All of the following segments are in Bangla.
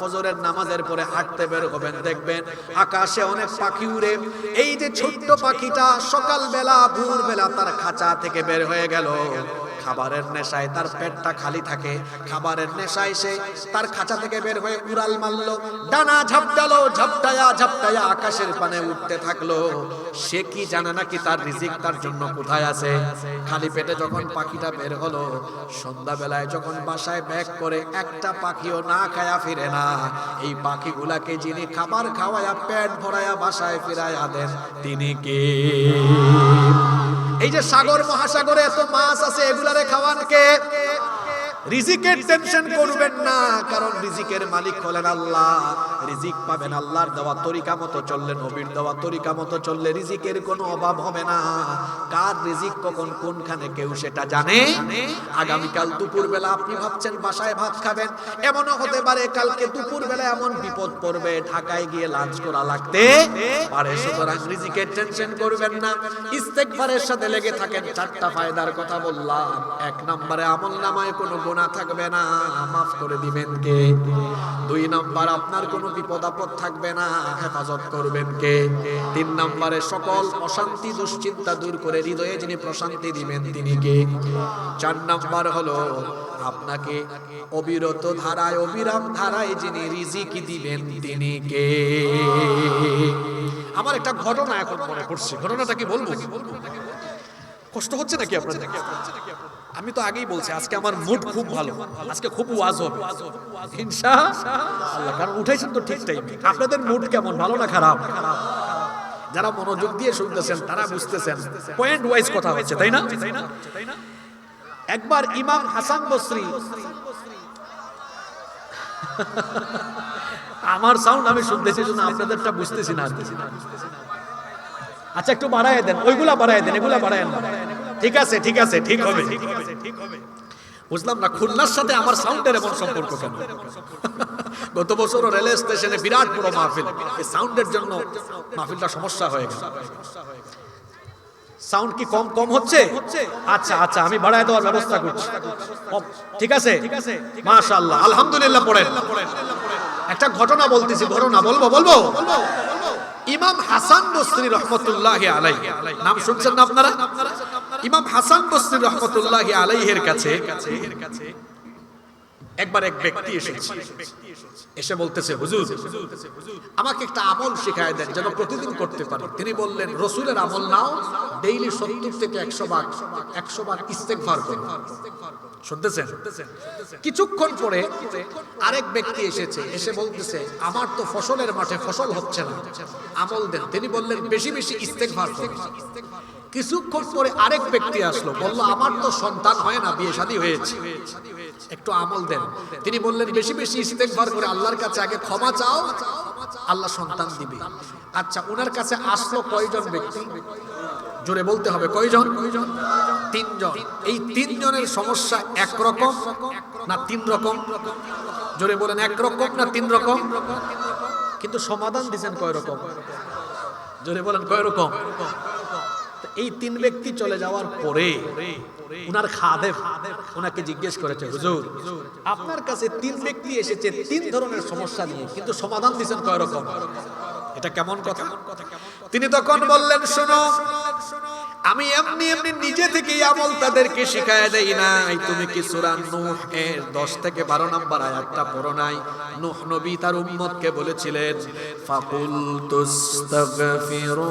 ফজরের নামাজের পরে হাঁটতে বের হবেন, দেখবেন আকাশে অনেক পাখি উড়ে। এই যে ছোট্ট পাখিটা সকালবেলা, ভোরবেলা তার খাঁচা থেকে বের হয়ে গেল। খাবারের নেশায় তার পেটটা খালি থাকে। খাবারের নেশায় সে তার খাঁচা থেকে বের হয়ে উড়াল মারলো। ডানা ঝাপটালো, ঝাপটায়া ঝাপটায়া আকাশের পানে উঠতে থাকল। সে কি জানে নাকি তার রিজিক তার জন্য কোথায় আছে? খালি পেটে যখন পাখিটা বের হলো, সন্ধ্যাবেলায় যখন বাসায় ব্যাগ করে একটা পাখিও না খায়া ফিরে না, এই পাখিগুলাকে যিনি খাবার খাওয়ায়া, পেট ভরায়া বাসায় ফিরায়া দেন, তিনি কে? এই যে সাগর মহাসাগরে এত মাছ আছে এগুলারে খাওয়ান কে রিজিকের টেনশন করবেন না, কারণ রিজিকের মালিক হলেন আল্লাহ। রিজিক পাবেন আল্লাহর দেওয়া তরিকা মতো চললে নবীর দেওয়া তরিকা মতো চললে রিজিকের কোনো অভাব হবে না। কার রিজিক কখন কোনখানে কেউ সেটা জানে? আগামীকাল দুপুর বেলা আপনি ভাবছেন, বাসায় ভাত খাবেন। এমনও হতে পারে কালকে দুপুর বেলা এমন বিপদ পড়বে, ঢাকায় গিয়ে লাঞ্চ করা লাগতে পারে। সুতরাং রিজিকের টেনশন করবেন না। ইস্তেগফারের সাথে লেগে থাকেন, চারটা ফায়দার কথা বললাম। এক নম্বরে আমল নামায় কোনো গোনা থাকবে না, মাফ করে দিবেন কে? দুই নাম্বার, আপনার কোনো বিপদ আপদ থাকবে না, হেফাজত করবেন কে? তিন নম্বরে, সকল অশান্তি, দুশ্চিন্তা দূর করে হৃদয়ে যিনি প্রশান্তি দিবেন তিনি কে? চার নাম্বার হলো, আপনাকে অবিরত ধারায়, অবিরাম ধারায় যিনি রিজিক দিবেন তিনি কে? আমার একটা ঘটনা এখন মনে পড়ছে। ঘটনাটা কি বলব? কষ্ট হচ্ছে নাকি আপনাদের? আমি তো আগেই বলছি, আজকে আমার মুড খুব ভালো। আজকে খুব ওয়াজ হবে। আল্লাহ, কারণ উঠাইছেন তো ঠিক টাইমে আপনাদের মুড কেমন? ভালো না খারাপ? যারা মনোযোগ দিয়ে শুনতেছেন, তারা বুঝতেছেন। পয়েন্ট ওয়াইজ কথা হচ্ছে, তাই না? একবার ইমাম হাসান বসরি আমার সাউন্ড আমি শুনতেছি জন্য আপনাদেরটা বুঝতেছি না আচ্ছা একটু বাড়ায় দেন। ওইগুলা বাড়ায় দেন, এগুলা বাড়ায় না ঠিক আছে ঠিক আছে ঠিক হবে। বুঝলাম না খুলনার সাথে আমার সাউন্ডের এমন সম্পর্ক কেন? গত বছর রেল স্টেশনে বিরাট বড় মাহফিল। এই সাউন্ডের জন্য মাহফিলটা সমস্যা হয়ে গেল। সাউন্ড কি কম কম হচ্ছে? আচ্ছা আচ্ছা আমি বাড়ায় দেওয়ার ব্যবস্থা করছি। ঠিক আছে? মাশাআল্লাহ আলহামদুলিল্লাহ পড়েন। একটা ঘটনা বলতেছি ঘটনা বলব বলব? ইমাম হাসান বসরি রহমতুল্লাহ আলাই নাম শুনছেন না আপনারা? ইমাম হাসান বসরি রহমতুল্লাহ আলাইহের কাছে একবার এক ব্যক্তি এসেছে। এসে বলতেছে, হুজুর, আমাকে একটা আমল শিখায় দেন যেন প্রতিদিন করতে পারি। তিনি বললেন, রসুলের আমল নাও, ডেইলি সত্তর থেকে একশো বার একশো বার ইস্তেকভার করো। শুনতেছেন? কিছুক্ষণ পরে আরেক ব্যক্তি এসেছে, এসে বলতেছে, আমার তো ফসলের মাঠে ফসল হচ্ছে না, আমল দেন। তিনি বললেন, বেশি বেশি ইস্তেকভার করো। কিছুক্ষণ পরে আরেক ব্যক্তি আসলো। বলল, আমার তো সন্তান হয় না, বিয়ে শাদী হয়েছে। একটু আমল দেন। তিনি বললেন, বেশি বেশি ইস্তেকবার করে আল্লাহর কাছে আগে ক্ষমা চাও, আল্লাহ সন্তান দিবে। আচ্ছা ওনার কাছে আসলো কয়জন ব্যক্তি? জোরে বলতে হবে, কয়জন? কয়জন তিনজন। এই তিনজনের সমস্যা একরকম না তিন রকম? জোরে বলেন, একরকম না তিন রকম? কিন্তু সমাধান দিছেন কয় রকম? জোরে বলেন, কয় রকম? এই তিন ব্যক্তি চলে যাওয়ার পরে উনার খাদেম ওনাকে জিজ্ঞেস করেছে, হুজুর, আপনার কাছে তিন ব্যক্তি এসেছে, তিন ধরনের সমস্যা নিয়ে, কিন্তু সমাধান দিয়েছেন কয় রকম এটা কেমন কথা? তিনি তখন বললেন, শোনো, আমি এমনি এমনি নিজে থেকে আমল তাদেরকে শিখায় দেই নাই। তুমি কি সূরা নূহ এর 10 থেকে 12 নাম্বার আয়াতটা পড়ো নাই? নূহ নবী তার উম্মতকে বলেছিলেন ফাকুল তুস্তাগফিরু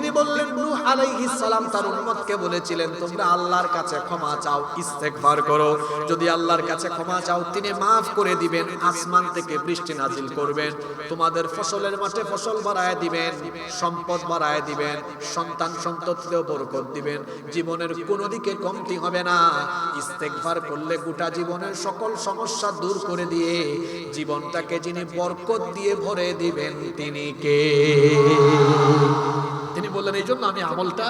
তিনি বললেন, নূহ আলাইহিস সালাম তার উম্মতকে বলেছিলেন, তোমরা আল্লাহর কাছে ক্ষমা চাও, ইস্তেগফার করো। যদি আল্লাহর কাছে ক্ষমা চাও, তিনি মাফ করে দিবেন, আসমান থেকে বৃষ্টি নাজিল করবেন। তোমাদের ফসলের মাঠে ফসল বাড়ায় দিবেন, সম্পদ বাড়ায় দিবেন, সন্তান সন্ততিতেও বরকত দিবেন। জীবনের কোনো দিকে কমতি হবে না। ইস্তেগফার করলে গোটা জীবনের সকল সমস্যা দূর করে দিয়ে জীবনটাকে যিনি বরকত দিয়ে ভরে দিবেন, তিনি কে? বললেন, এই জন্য আমি আমলটা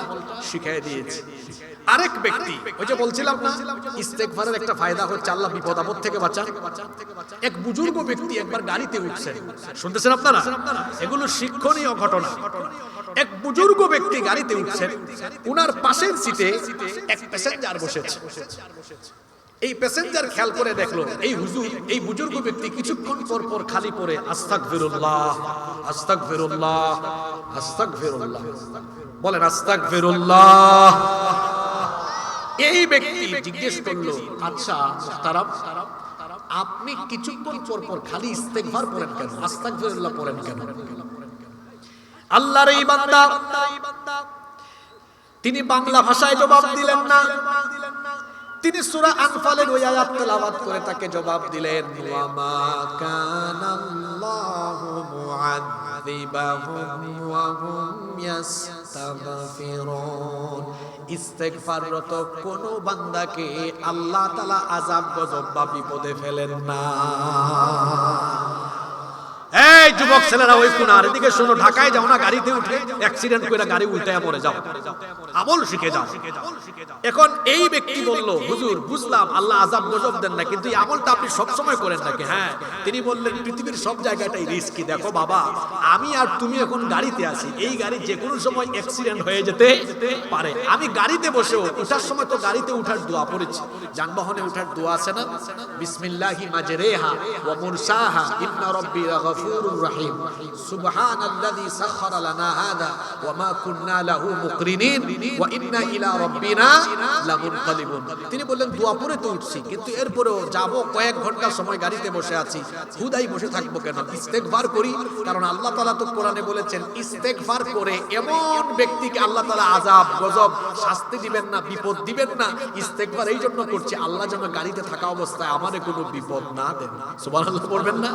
শিখাই দিয়েছি। আরেক ব্যক্তি, ওই যে বলছিলাম না, ইস্তেগফারের একটা ফায়দা হচ্ছে আল্লাহ বিপদ আপদ থেকে বাঁচান। এক বুজুর্গ ব্যক্তি একবার গাড়িতে উঠছেন। শুনতেছেন আপনারা? এগুলো শিক্ষণীয় ঘটনা। এক বুজুর্গ ব্যক্তি গাড়িতে উঠছেন, উনার পাশের সিটে এক প্যাসেঞ্জার বসেছে। এই প্যাসেঞ্জার খেয়াল করে দেখল, এই হুজুর, এই বুজুর্গ ব্যক্তি কিছুক্ষণ পর পর খালি পরে আস্তাক ফিরুল্লাহ আস্তাক ফিরুল্লাহ আস্তাক ফিরুল্লাহ বলেন আস্তাক ফিরুল্লাহ এই ব্যক্তি জিজ্ঞেস করল আচ্ছা তারা আপনি কিছুক্ষণ পর পর খালি ইস্তেগফার পড়েন কেন আস্তাক ফিরুল্লাহ পড়েন কেন? আল্লাহর এই বান্দা, তিনি বাংলা ভাষায় জবাব দিলেন না। তিনি সূরা আনফালের ওই আয়াত তেলাওয়াত করে তাকে জবাব দিলেন, ওয়া মা কানাল্লাহু মুআযিবাহুম ওয়া হুম ইস্তাগফিরুন ইস্তেগফাররত কোন বান্দাকে আল্লাহ তাআলা আযাব গজব বা বিপদে ফেলেন না। যুবক ছেলেরা ওই কোনার এদিকে শোনো, ঢাকায় যাও না, গাড়িতে উঠে অ্যাক্সিডেন্ট করে গাড়ি উল্টায় পড়ে যাও। আমল শিখে যাও। এখন এই ব্যক্তি বলল, হুজুর, বুঝলাম, আল্লাহ আজাব গজব দেন না, কিন্তু এই আমলটা আপনি সব সময় করেন নাকি? হ্যাঁ তিনি বললেন, পৃথিবীর সব জায়গাটাই রিস্কি দেখো বাবা, আমি আর তুমি এখন গাড়িতে আছি, এই গাড়ি যে কোনো সময় অ্যাক্সিডেন্ট হয়ে যেতে পারে। আমি গাড়িতে বসেও ওঠার সময় তো গাড়িতে উঠার দোয়া পড়েছি। যানবাহনে উঠার দোয়া আছে না? বিসমিল্লাহি মাজরেহা ওয়া মুরসাহা, ইন্না রাব্বি লাগফুরুর রহিম। সুবহানাল্লাযী সাখখারা লানা হাদা ওয়া মা কুন্না লাহু মুকরিনিন ওয়া ইন্না ইলা রাব্বিনা তিনি বললেন, দোয়া পড়ে তো উঠছি, কিন্তু এরপরেও যাব কয়েক ঘণ্টা সময় গাড়িতে বসে আছি। হুদাই বসে থাকব কেন? ইস্তেগফার করি, কারণ আল্লাহ তাআলা তো কোরআনে বলেছেন, ইস্তেগফার করে এমন ব্যক্তিকে আল্লাহ তাআলা আযাব, গজব, শাস্তি দিবেন না, বিপদ দিবেন না। ইস্তেগফার এই জন্য করছি, আল্লাহ যেন গাড়িতে থাকা অবস্থায় আমারে কোনো বিপদ না দেন। সুবহানাল্লাহ পড়বেন না?